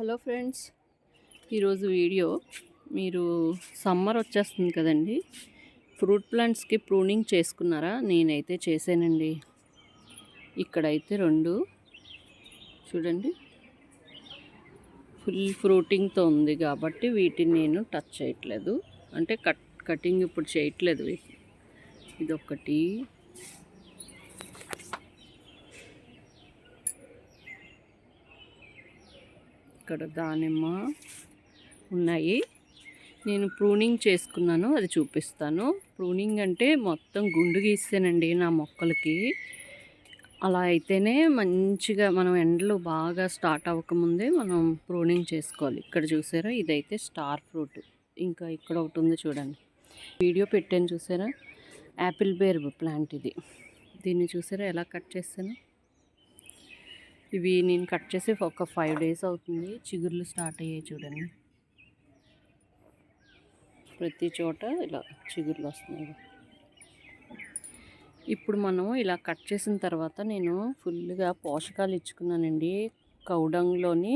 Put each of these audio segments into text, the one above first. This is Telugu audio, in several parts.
Hello friends. ఈరోజు వీడియో మీరు సమ్మర్ వచ్చేస్తుంది కదండి. ఫ్రూట్ ప్లాంట్స్కి ప్రూనింగ్ చేసుకున్నారా? నేనైతే చేశానండి. ఇక్కడైతే రెండు. చూడండి. ఫుల్ ఫ్రూటింగ్తో ఉంది కాబట్టి వీటిని నేను టచ్ చేయట్లేదు. అంటే కట్ కటింగ్ ఇప్పుడు చేయట్లేదు. ఇదొకటి ఇక్కడ దానిమ్మ ఉన్నాయి. నేను ప్రూనింగ్ చేసుకున్నాను అది చూపిస్తాను. ప్రూనింగ్ అంటే మొత్తం గుండు గీస్తానండి నా మొక్కలకి. అలా అయితేనే మంచిగా మనం ఎండలు బాగా స్టార్ట్ అవ్వకముందే మనం ప్రూనింగ్ చేసుకోవాలి. ఇక్కడ చూసారా? ఇదైతే స్టార్ ఫ్రూట్. ఇంకా ఇక్కడ ఒకటి ఉంది చూడండి. వీడియో పెట్టాను చూసారా? యాపిల్ బేర్ ప్లాంట్ ఇది. దీన్ని చూసారా ఎలా కట్ చేస్తాను ఇవి నేను కట్ చేసి ఒక ఫైవ్ డేస్ అవుతుంది. చిగుర్లు స్టార్ట్ అయ్యాయి చూడండి. ప్రతి చోట ఇలా చిగుర్లు వస్తున్నాయి. ఇప్పుడు మనం ఇలా కట్ చేసిన తర్వాత నేను ఫుల్గా పోషకాలు ఇచ్చుకున్నానండి. కౌడంగ్లోని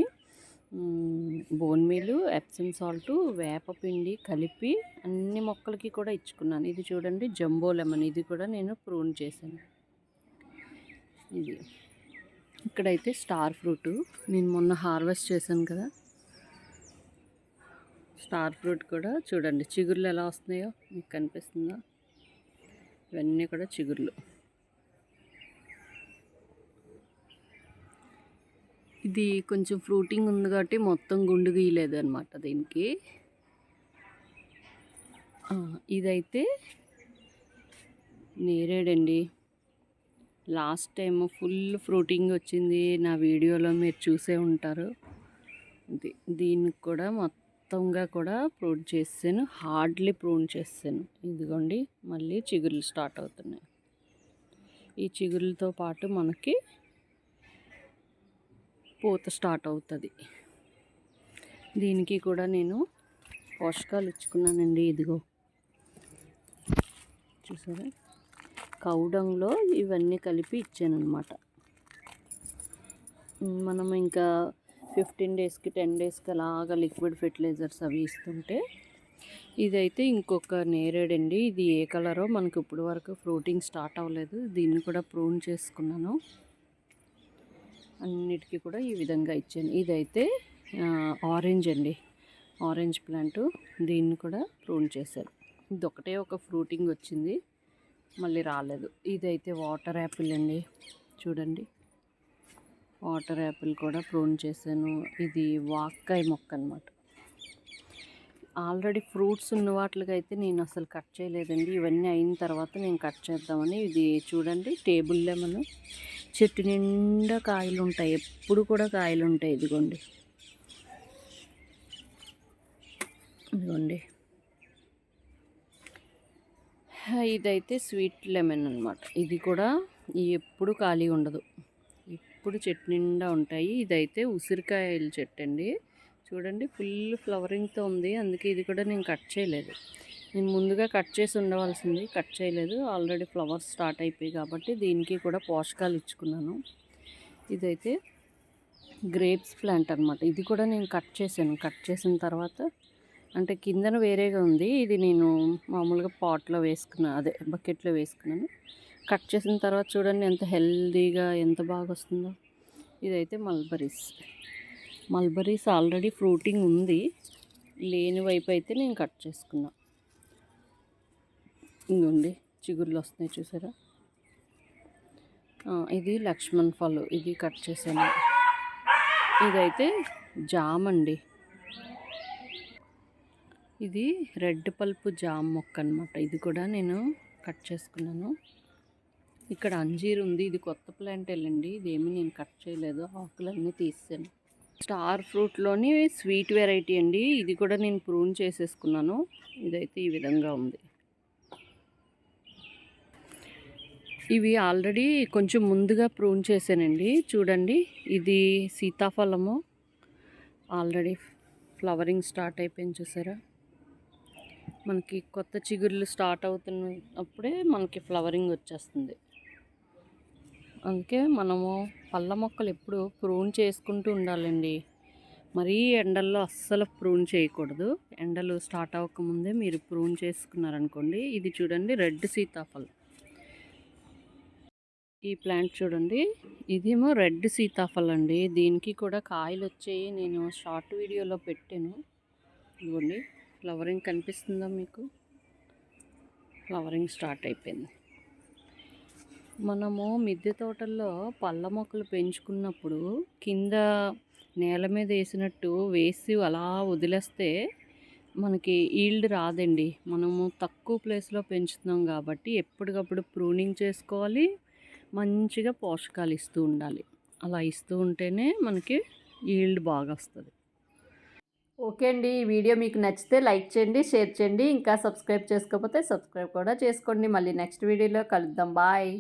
బోన్ మీలు ఎప్సమ్ సాల్ట్ వేపపిండి కలిపి అన్ని మొక్కలకి కూడా ఇచ్చుకున్నాను. ఇది చూడండి జంబో లెమన్ ఇది కూడా నేను ప్రూన్ చేశాను. ఇది. ఇక్కడైతే స్టార్ ఫ్రూట్. నేను మొన్న హార్వెస్ట్ చేశాను కదా. స్టార్ ఫ్రూట్ కూడా చూడండి. చిగుర్లు ఎలా వస్తున్నాయో మీకు కనిపిస్తుందా? ఇవన్నీ కూడా చిగుర్లు. ఇది కొంచెం ఫ్రూటింగ్ ఉంది కాబట్టి మొత్తం గుండు గీయలేదు అనమాట దీనికి ఇదైతే నేరేడండి. లాస్ట్ టైం ఫుల్ ఫ్రూటింగ్ వచ్చింది నా వీడియోలో మీరు చూసే ఉంటారు. దీనికి కూడా మొత్తంగా కూడా ప్రూన్ చేసాను హార్డ్లీ ప్రూన్ చేసాను ఇదిగోండి మళ్ళీ చిగురులు స్టార్ట్ అవుతున్నాయి. ఈ చిగురులతో పాటు మనకి పూత స్టార్ట్ అవుతుంది. దీనికి కూడా నేను పోషకాలు ఇచ్చుకున్నానండి. ఇదిగో. చూసారా? కౌడంలో ఇవన్నీ కలిపి ఇచ్చాను అనమాట మనం ఇంకా ఫిఫ్టీన్ డేస్కి టెన్ డేస్కి అలాగా లిక్విడ్ ఫెర్టిలైజర్స్ అవి ఇస్తుంటే ఇదైతే ఇంకొక నేరేడండి. ఇది ఏ కలరో మనకు ఇప్పుడు వరకు ఫ్రూటింగ్ స్టార్ట్ అవ్వలేదు. దీన్ని కూడా ప్రూన్ చేసుకున్నాను. అన్నిటికీ కూడా ఈ విధంగా ఇచ్చాను. ఇదైతే ఆరెంజ్ అండి. Orange plant. దీన్ని కూడా ప్రూన్ చేశారు ఇది ఒకటే ఒక ఫ్రూటింగ్ వచ్చింది. మళ్ళీ రాలేదు. ఇదైతే వాటర్ యాపిల్ అండి. చూడండి. వాటర్ యాపిల్ కూడా ప్రూన్ చేశాను. ఇది వాక్కాయ మొక్క అనమాట ఆల్రెడీ ఫ్రూట్స్ ఉన్న వాటికైతే నేను అసలు కట్ చేయలేదండి. ఇవన్నీ అయిన తర్వాత నేను కట్ చేద్దామని ఇది చూడండి. టేబుల్ లెమన్ చెట్టు నిండా కాయలు ఉంటాయి. ఎప్పుడు కూడా కాయలు ఉంటాయి. ఇదిగోండి. ఇదిగోండి. ఇదైతే స్వీట్ లెమన్ అనమాట ఇది కూడా ఎప్పుడు ఖాళీ ఉండదు. ఎప్పుడు చెట్టు నిండా ఉంటాయి. ఇదైతే ఉసిరికాయల చెట్టు అండి. చూడండి ఫుల్ ఫ్లవరింగ్తో ఉంది. అందుకే ఇది కూడా నేను కట్ చేయలేదు. నేను ముందుగా కట్ చేసి ఉండవలసింది కట్ చేయలేదు. ఆల్రెడీ ఫ్లవర్స్ స్టార్ట్ అయిపోయి కాబట్టి దీనికి కూడా పోషకాలు ఇచ్చుకున్నాను. ఇదైతే గ్రేప్స్ ప్లాంట్ అనమాట ఇది కూడా నేను కట్ చేశాను. కట్ చేసిన తర్వాత అంటే కిందన వేరేగా ఉంది. ఇది నేను మామూలుగా పాట్లో వేసుకున్నాను అదే బకెట్లో వేసుకున్నాను. కట్ చేసిన తర్వాత చూడండి ఎంత హెల్దీగా ఎంత బాగా వస్తుందో ఇదైతే మల్బరీస్. మల్బరీస్ ఆల్రెడీ ఫ్రూటింగ్ ఉంది. లేని వైపు అయితే నేను కట్ చేసుకున్నా. ఇంకోండి చిగుర్లు వస్తున్నాయి చూసారా? ఇది లక్ష్మణ్ ఫల్ ఇది కట్ చేశాను. ఇదైతే జామ్ అండి. ఇది రెడ్ పల్పు జామ్ మొక్క అనమాట ఇది కూడా నేను కట్ చేసుకున్నాను. ఇక్కడ అంజీర్ ఉంది. ఇది కొత్త ప్లాంట్ వెళ్ళండి ఇదేమి నేను కట్ చేయలేదు. ఆకులన్నీ తీసాను స్టార్ ఫ్రూట్లోని స్వీట్ వెరైటీ అండి. ఇది కూడా నేను ప్రూన్ చేసేసుకున్నాను. ఇదైతే ఈ విధంగా ఉంది. ఇవి ఆల్రెడీ కొంచెం ముందుగా ప్రూన్ చేశానండి. చూడండి. ఇది సీతాఫలము. ఆల్రెడీ ఫ్లవరింగ్ స్టార్ట్ అయిపోయింది చూసారా? మనకి కొత్త చిగుర్లు స్టార్ట్ అవుతున్న అప్పుడే మనకి ఫ్లవరింగ్ వచ్చేస్తుంది. అందుకే మనము పళ్ళ మొక్కలు ఎప్పుడు ప్రూన్ చేసుకుంటూ ఉండాలండి. మరీ ఎండల్లో అస్సలు ప్రూన్ చేయకూడదు. ఎండలు స్టార్ట్ అవ్వకముందే మీరు ప్రూన్ చేసుకున్నారనుకోండి ఇది చూడండి రెడ్ సీతాఫలం. ఈ ప్లాంట్ చూడండి ఇదేమో రెడ్ సీతాఫలం అండి దీనికి కూడా కాయలు వచ్చాయి నేను షార్ట్ వీడియోలో పెట్టాను. ఇవ్వండి ఫ్లవరింగ్ కనిపిస్తుందా మీకు? ఫ్లవరింగ్ స్టార్ట్ అయిపోయింది. మనము మిద్దె తోటల్లో పళ్ళ మొక్కలు పెంచుకున్నప్పుడు కింద నేల మీద వేసినట్టు వేసి అలా వదిలేస్తే మనకి ఈల్డ్ రాదండి. మనము తక్కువ ప్లేస్లో పెంచుతున్నాం కాబట్టి ఎప్పటికప్పుడు ప్రూనింగ్ చేసుకోవాలి మంచిగా పోషకాలు ఇస్తూ ఉండాలి. అలా ఇస్తూ ఉంటేనే మనకి ఈల్డ్ బాగా వస్తుంది. ఓకే అండి. ఈ వీడియో మీకు నచ్చితే లైక్ చేయండి షేర్ చేయండి. ఇంకా సబ్స్క్రైబ్ చేసుకోకపోతే సబ్స్క్రైబ్ కూడా చేసుకోండి. మళ్ళీ నెక్స్ట్ వీడియోలో కలుద్దాం. బాయ్.